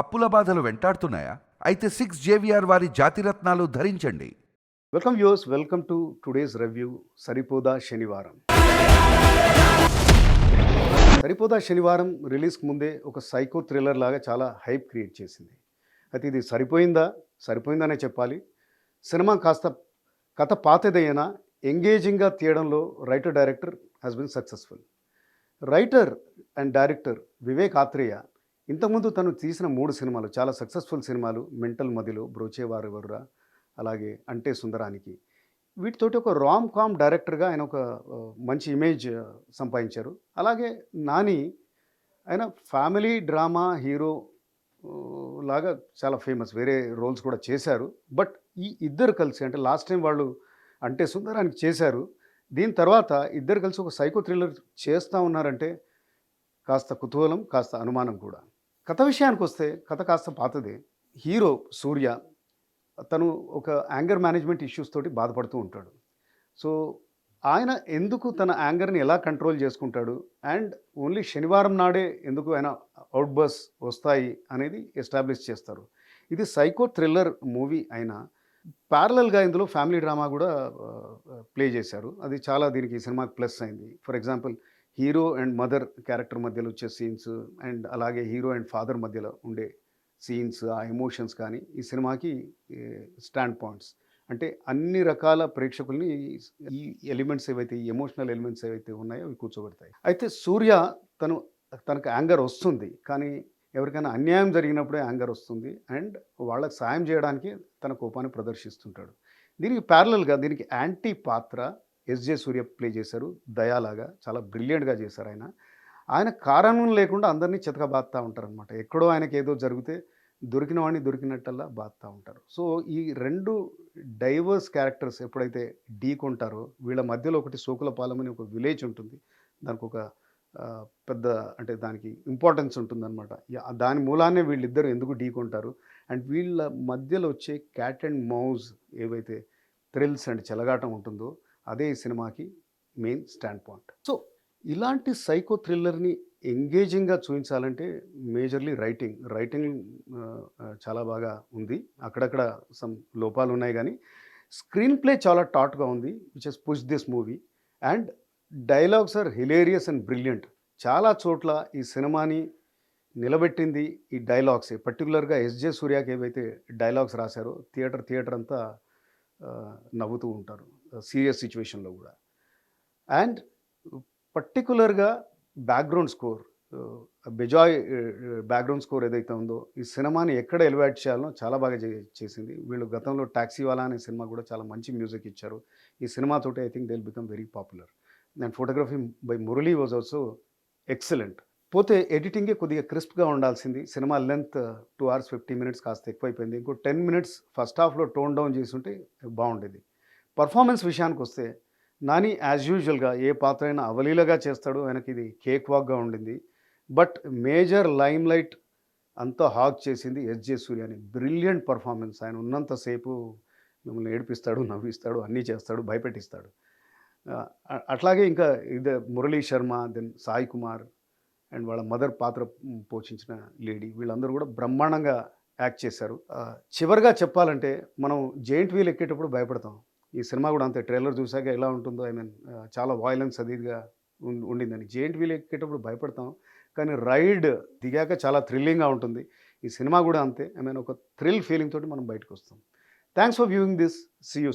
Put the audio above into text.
అప్పుల బాధలు వెంటాడుతున్నాయా? అయితే సిక్స్ జేవిఆర్ వారి జాతిరత్నాలు ధరించండి. Welcome views welcome to today's review Saripodhaa Sanivaaram Saripodhaa Sanivaaram రిలీజ్కి ముందే ఒక సైకో థ్రిల్లర్ లాగా చాలా హైప్ క్రియేట్ చేసింది. అయితే ఇది సరిపోయిందా? సరిపోయిందనే చెప్పాలి. సినిమా కాస్త కథ పాతదైనా ఎంగేజింగ్గా తీయడంలో writer director has been successful writer and director Vivek Athreya ఇంతకుముందు తను తీసిన మూడు సినిమాలు చాలా సక్సెస్ఫుల్ సినిమాలు మెంటల్ మదిలో బ్రోచేవారు ఎవరురా? అలాగే అంటే సుందరానికి. వీటితోటి ఒక రామ్ కామ్ డైరెక్టర్గా ఆయన ఒక మంచి ఇమేజ్ సంపాదించారు. అలాగే నాని ఆయన ఫ్యామిలీ డ్రామా హీరో లాగా చాలా ఫేమస్ వేరే రోల్స్ కూడా చేశారు. బట్ ఈ ఇద్దరు కలిసి అంటే లాస్ట్ టైం వాళ్ళు అంటే సుందరానికి చేశారు. దీని తర్వాత ఇద్దరు కలిసి ఒక సైకో థ్రిల్లర్ చేస్తూ ఉన్నారంటే కాస్త కుతూహలం కాస్త అనుమానం కూడా. కథ విషయానికి వస్తే కథ కాస్త పాతదే. హీరో సూర్య తను ఒక యాంగర్ మేనేజ్మెంట్ ఇష్యూస్ తోటి బాధపడుతూ ఉంటాడు. సో ఆయన ఎందుకు తన యాంగర్ని ఎలా కంట్రోల్ చేసుకుంటాడు? అండ్ ఓన్లీ శనివారం నాడే ఎందుకు ఆయన అవుట్ బస్ వస్తాయి అనేది ఎస్టాబ్లిష్ చేస్తారు. ఇది సైకో థ్రిల్లర్ మూవీ అయినా ప్యారలల్గా ఇందులో ఫ్యామిలీ డ్రామా కూడా ప్లే చేశారు. అది చాలా దీనికి సినిమాకి ప్లస్ అయింది. For example hero and mother character మధ్యలో వచ్చే సీన్స్ అండ్ అలాగే హీరో అండ్ ఫాదర్ మధ్యలో ఉండే సీన్స్ ఆ ఎమోషన్స్ కానీ ఈ సినిమాకి స్టాండ్ పాయింట్స్. అంటే అన్ని రకాల ప్రేక్షకుల్ని ఈ- ఎలిమెంట్స్ ఏవైతే ఈ ఎమోషనల్ ఎలిమెంట్స్ ఏవైతే ఉన్నాయో అవి కూర్చోబెడతాయి. అయితే సూర్య తను తనకు యాంగర్ వస్తుంది. కానీ ఎవరికైనా అన్యాయం జరిగినప్పుడే యాంగర్ వస్తుంది. అండ్ వాళ్ళకి సాయం చేయడానికి తన కోపాన్ని ప్రదర్శిస్తుంటాడు. దీనికి ప్యారలల్గా దీనికి యాంటీ పాత్ర ఎస్జే సూర్య ప్లే చేశారు. దయాలాగా చాలా బ్రిలియంట్గా చేశారు ఆయన. ఆయన కారణం లేకుండా అందరినీ చితకబాత్తా ఉంటారు అనమాట ఎక్కడో ఆయనకి ఏదో జరిగితే దొరికిన వాడిని దొరికినట్టల్లా బాదుతూ ఉంటారు. సో ఈ రెండు డైవర్స్ క్యారెక్టర్స్ ఎప్పుడైతే ఢీకొంటారో వీళ్ళ మధ్యలో ఒకటి సోకులపాలెం అని ఒక విలేజ్ ఉంటుంది. దానికి ఒక పెద్ద అంటే దానికి ఇంపార్టెన్స్ ఉంటుందన్నమాట. దాని మూలాన్నే వీళ్ళిద్దరు ఎందుకు ఢీకొంటారు అండ్ వీళ్ళ మధ్యలో వచ్చే క్యాట్ అండ్ మౌజ్ ఏవైతే థ్రిల్స్ అండ్ చెలగాటం ఉంటుందో అదే ఈ సినిమాకి మెయిన్ స్టాండ్ పాయింట్. సో ఇలాంటి సైకో థ్రిల్లర్ని ఎంగేజింగ్గా చూపించాలంటే మేజర్లీ రైటింగ్. రైటింగ్ చాలా బాగా ఉంది. అక్కడక్కడ సమ్ లోపాలు ఉన్నాయి కానీ స్క్రీన్ ప్లే చాలా టాట్గా ఉంది which is push this movie and dialogues are hilarious and brilliant. చాలా చోట్ల ఈ సినిమాని నిలబెట్టింది ఈ డైలాగ్సే. పర్టికులర్గా ఎస్జే సూర్యాకి ఏవైతే డైలాగ్స్ రాశారో థియేటర్ థియేటర్ అంతా నవ్వుతూ ఉంటారు. సీరియస్ సిచ్యువేషన్లో కూడా. అండ్ పర్టికులర్గా background score Bejoy background score ఏదైతే ఉందో ఈ సినిమాని ఎక్కడ ఎలివేట్ చేయాలనో చాలా బాగా చేసింది. వీళ్ళు గతంలో ట్యాక్సీ వాలా అనే సినిమా కూడా చాలా మంచి మ్యూజిక్ ఇచ్చారు. ఈ సినిమాతోటి I think they will become very popular. And photography by Murali was also excellent. పోతే ఎడిటింగే కొద్దిగా క్రిస్ప్గా ఉండాల్సింది. Cinema length two hours fifty minutes కాస్త ఎక్కువైపోయింది. ఇంకో టెన్ మినిట్స్ ఫస్ట్ హాఫ్లో టోన్ డౌన్ చేసుంటే బాగుండేది. పర్ఫార్మెన్స్ విషయానికి వస్తే నాని యాజ్ యూజువల్గా ఏ పాత్ర అయినా అవలీలగా చేస్తాడు. ఆయనకి ఇది కేక్ వాక్గా ఉండింది. బట్ మేజర్ లైమ్ లైట్ అంతా హాక్ చేసింది ఎస్జే సూర్యని. Brilliant performance. ఆయన ఉన్నంతసేపు మిమ్మల్ని ఏడిపిస్తాడు నవ్విస్తాడు అన్నీ చేస్తాడు భయపెట్టిస్తాడు. అట్లాగే ఇంకా ఇది మురళీ శర్మ దెన్ సాయి కుమార్ అండ్ వాళ్ళ మదర్ పాత్ర పోషించిన లేడీ. వీళ్ళందరూ కూడా బ్రహ్మాండంగా యాక్ట్ చేశారు. చివరిగా చెప్పాలంటే మనం జెయింట్ వీల్ ఎక్కేటప్పుడు భయపడతాం. ఈ సినిమా కూడా అంతే. ట్రైలర్ చూసాక ఎలా ఉంటుందో ఐ మీన్ చాలా వాయిలెన్స్ అది ఇదిగా ఉండిందని జెయింట్ వీల్ ఎక్కేటప్పుడు భయపడతాం. కానీ రైడ్ దిగాక చాలా థ్రిల్లింగ్గా ఉంటుంది. ఈ సినిమా కూడా అంతే. ఐ మీన్ ఒక థ్రిల్ ఫీలింగ్ తోటి మనం బయటకు వస్తాం. Thanks for viewing this see you